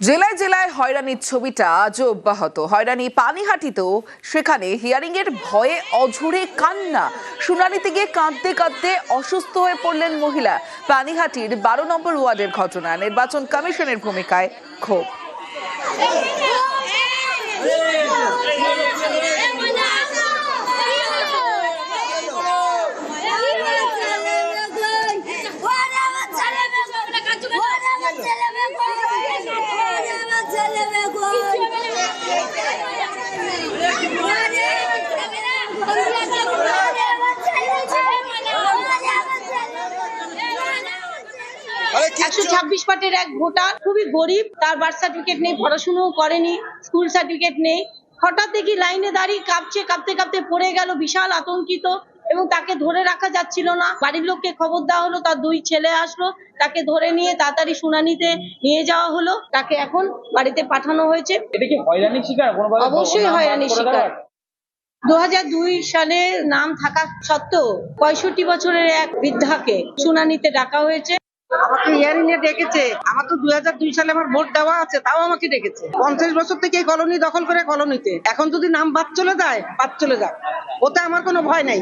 জেলায় জেলায় হয়রানির ছবিটা আজও অব্যাহত হয়রানি পানিহাটিতেও সেখানে হিয়ারিং এর ভয়ে অঝুরে কান্না শুনানিতে গিয়ে কাঁদতে কাঁদতে অসুস্থ হয়ে পড়লেন মহিলা পানিহাটির বারো নম্বর ওয়ার্ডের ঘটনা নির্বাচন কমিশনের ভূমিকায় ক্ষোভ একশো ছাব্বিশ পার্টির এক ভোটার, খুবই গরিব, তার বার্থ সার্টিফিকেট নেই, পড়াশুনোও করেনি স্কুল সার্টিফিকেট নেই। হঠাৎ দেখি লাইনে দাঁড়িয়ে কাঁপছে, কাঁপতে কাঁপতে পড়ে গেল, বিশাল আতঙ্কিত। এবং তাকে ধরে রাখা যাচ্ছিল না। বাড়ির লোককে খবর দেওয়া হলো তার দুই ছেলে আসলো তাকে ধরে নিয়ে তাড়াতাড়ি শুনানিতে নিয়ে যাওয়া হলো। তাকে এখন বাড়িতে পাঠানো হয়েছে। এটা কি হয়রানির শিকার? কোনোভাবে অবশ্যই হয়রানির করে শিকার? দু সালে নাম থাকা সত্ত্বেও পঁয়ষট্টি বছরের এক বৃদ্ধাকে শুনানিতে ডাকা হয়েছে। আমাকে হিয়ারিং এ ডেকেছে। আমার তো দুই হাজার দুই সালে আমার ভোট দেওয়া আছে তাও আমাকে ডেকেছে। পঞ্চাশ বছর থেকে এই কলোনি দখল করে কলোনিতে। এখন যদি নাম বাদ চলে যায় বাদ চলে যাক। ওতে আমার কোনো ভয় নাই।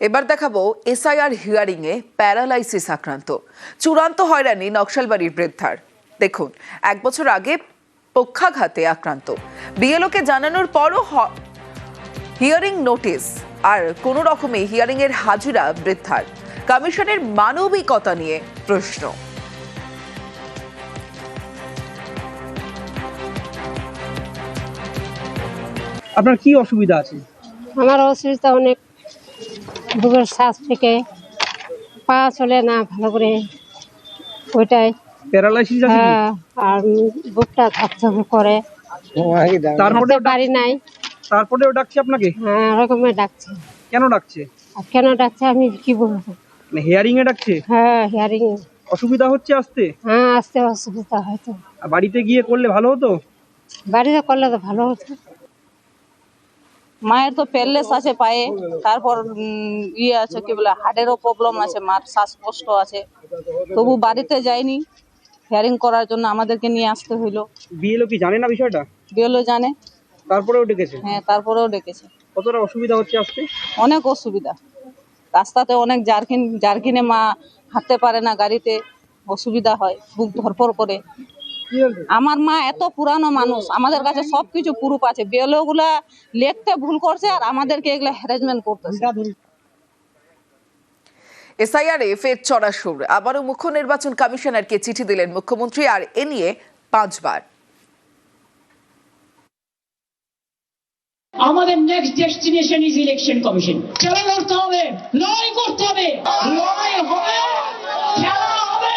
এবার দেখাবো এসআইআর হিয়ারিং এ প্যারালাইসিস আক্রান্ত। চূড়ান্ত হয়রানি নকশালবাড়ির বৃদ্ধার। দেখুন এক বছর আগে পক্ষাঘাতে আক্রান্ত। বিএলওকে জানানোর পরও হ- হিয়ারিং নোটিস আর কোনো রকমে হিয়ারিং এর হাজিরা বৃদ্ধার। কমিশনের মানবিকতা নিয়ে প্রশ্ন। আপনার কি অসুবিধা আছে? আমার অসুবিধা অনেক। বুকের শ্বাস থেকে পা চলে না ভালো করে ওইটাই। প্যারালাইসিস আছে হ্যাঁ আর বুকটা ধপধপ করে। তারপরে হাঁটতে পারি নাই। তারপরেও ডাকছে আপনাকে? হ্যাঁ ওরকমই ডাকছে। কেন ডাকছে? আর কেন ডাকছে আমি কি বলব? মানে হেয়ারিং এ ডাকছে? হ্যাঁ হিয়ারিং অসুবিধা হচ্ছে আসতে? হ্যাঁ আসতে অসুবিধা হয়তো। বাড়িতে গিয়ে করলে ভালো হতো? বাড়িতে করলে তো ভালো হতো। মায়ের তো প্যারলেস আছে পায়ে। তারপর ইয়ে আছে কি বলে হার্টেরও প্রবলেম আছে মার শ্বাসকষ্ট আছে। তবু বাড়িতে যাইনি। হেয়ারিং করার জন্য আমাদেরকে নিয়ে আসতে হইল। বিএলও কি জানে না বিষয়টা? বিয়েলো জানে। তারপরেও ডেকেছে? হ্যাঁ তারপরেও ডেকেছে। কতটা অসুবিধা হচ্ছে আসতে অনেক অসুবিধা। রাস্তাতে অনেক জার্কিন জার্কিনে মা হাঁটতে পারে না গাড়িতে। অসুবিধা হয় বুক ধরপর করে। আমার মা এত পুরানো মানুষ আমাদের কাছে সবকিছু প্রুফ আছে। বিয়েলো গুলা লিখতে ভুল করছে আর আমাদেরকে এগুলা হ্যারাসমেন্ট করতেছে। এসআইআর এ ফের চড়া সুর। আবারও মুখ্য নির্বাচন কমিশনারকে চিঠি দিলেন মুখ্যমন্ত্রী আর এ নিয়ে পাঁচবার। আমাদের next destination is election commission খেলা করতে হবে লড়াই করতে হবে লড়াই হবে খেলা হবে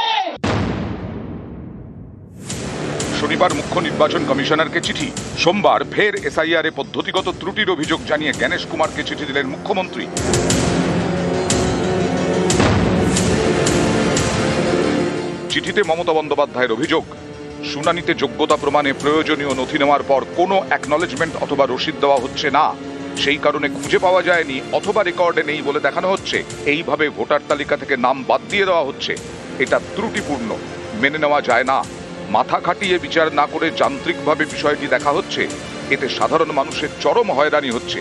শনিবার মুখ্য নির্বাচন কমিশনারকে চিঠি। সোমবার ফের এসআইআর পদ্ধতিগত ত্রুটির অভিযোগ জানিয়ে জ্ঞানেশ কুমারকে চিঠি দিলেন মুখ্যমন্ত্রী। চিঠিতে মমতা বন্দ্যোপাধ্যায়ের অভিযোগ, শুনানিতে যোগ্যতা প্রমাণে প্রয়োজনীয় নথি নেওয়ার পর কোনো অ্যাকনলেজমেন্ট অথবা রসিদ দেওয়া হচ্ছে না। সেই কারণে খুঁজে পাওয়া যায়নি অথবা রেকর্ডে নেই বলে দেখানো হচ্ছে। এইভাবে ভোটার তালিকা থেকে নাম বাদ দিয়ে দেওয়া হচ্ছে। এটা ত্রুটিপূর্ণ, মেনে নেওয়া যায় না। মাথা খাটিয়ে বিচার না করে যান্ত্রিকভাবে বিষয়টি দেখা হচ্ছে, এতে সাধারণ মানুষের চরম হয়রানি হচ্ছে।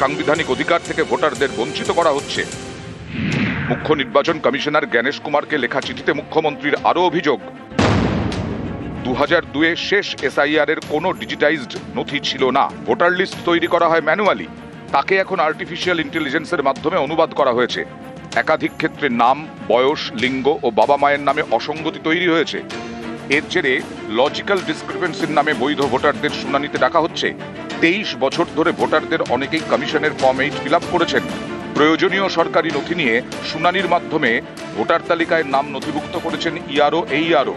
সাংবিধানিক অধিকার থেকে ভোটারদের বঞ্চিত করা হচ্ছে। মুখ্য নির্বাচন কমিশনার জ্ঞানেশ কুমারকে লেখা চিঠিতে মুখ্যমন্ত্রীর আরও অভিযোগ। দু হাজার দুয়ে শেষ এসআইআর এর কোনো ডিজিটাইজড নথি ছিল না। ভোটার লিস্ট তৈরি করা হয় ম্যানুয়ালি। তাকে এখন আর্টিফিশিয়াল ইন্টেলিজেন্সের মাধ্যমে অনুবাদ করা হয়েছে। একাধিক ক্ষেত্রে নাম, বয়স, লিঙ্গ ও বাবা মায়ের নামে অসঙ্গতি তৈরি হয়েছে। এর জেরে লজিক্যাল ডিসক্রিপেন্সির নামে বৈধ ভোটারদের শুনানিতে ডাকা হচ্ছে। তেইশ বছর ধরে ভোটারদের অনেকেই কমিশনের ফর্ম এইট ফিল করেছেন। প্রয়োজনীয় সরকারি নথি নিয়ে শুনানির মাধ্যমে ভোটার তালিকায় নাম নথিভুক্ত করেছেন ইআরও এইআরও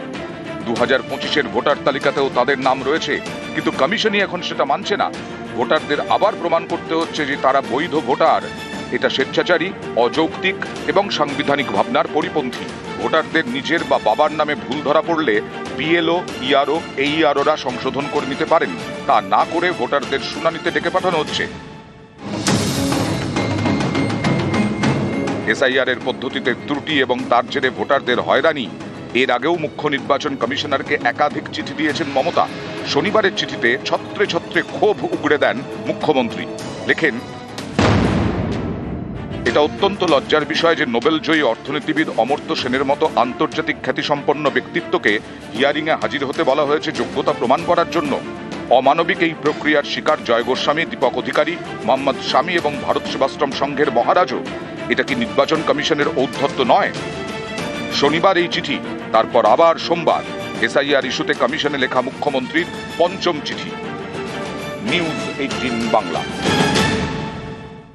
দু হাজার পঁচিশের ভোটার তালিকাতেও তাদের নাম রয়েছে, কিন্তু কমিশনই এখন সেটা মানছে না। ভোটারদের আবার প্রমাণ করতে হচ্ছে যে তারা বৈধ ভোটার। এটা স্বেচ্ছাচারী, অযৌক্তিক এবং সাংবিধানিক ভাবনার পরিপন্থী। ভোটারদের নিজের বা বাবার নামে ভুল ধরা পড়লে বিএলও, ইআরও, এইআরওরা সংশোধন করে নিতে পারেন। তা না করে ভোটারদের শুনানিতে ডেকে পাঠানো হচ্ছে। এসআইআর এর পদ্ধতিতে ত্রুটি এবং তার জেরে ভোটারদের হয়রানি। এর আগেও মুখ্য নির্বাচন কমিশনারকে একাধিক চিঠি দিয়েছেন মমতা। শনিবারের চিঠিতে ছত্রে ছত্রে ক্ষোভ উগড়ে দেন মুখ্যমন্ত্রী। লেখেন এটা অত্যন্ত লজ্জার বিষয় যে নোবেলজয়ী অর্থনীতিবিদ অমর্ত্য সেনের মতো আন্তর্জাতিক খ্যাতিসম্পন্ন ব্যক্তিত্বকে হিয়ারিংয়ে হাজির হতে বলা হয়েছে যোগ্যতা প্রমাণ করার জন্য। অমানবিক এই প্রক্রিয়ার শিকার জয় গোস্বামী, দীপক অধিকারী, মোহাম্মদ স্বামী এবং ভারত সেবাশ্রম সংঘের মহারাজও। এটা কি নির্বাচন কমিশনের ঔদ্ধত্য নয়? শনিবার এই চিঠি, তারপর আবার সোমবার। এসআইআর ইস্যুতে কমিশনে লেখা মুখ্যমন্ত্রীর পঞ্চম চিঠি। News eighteen Bangla.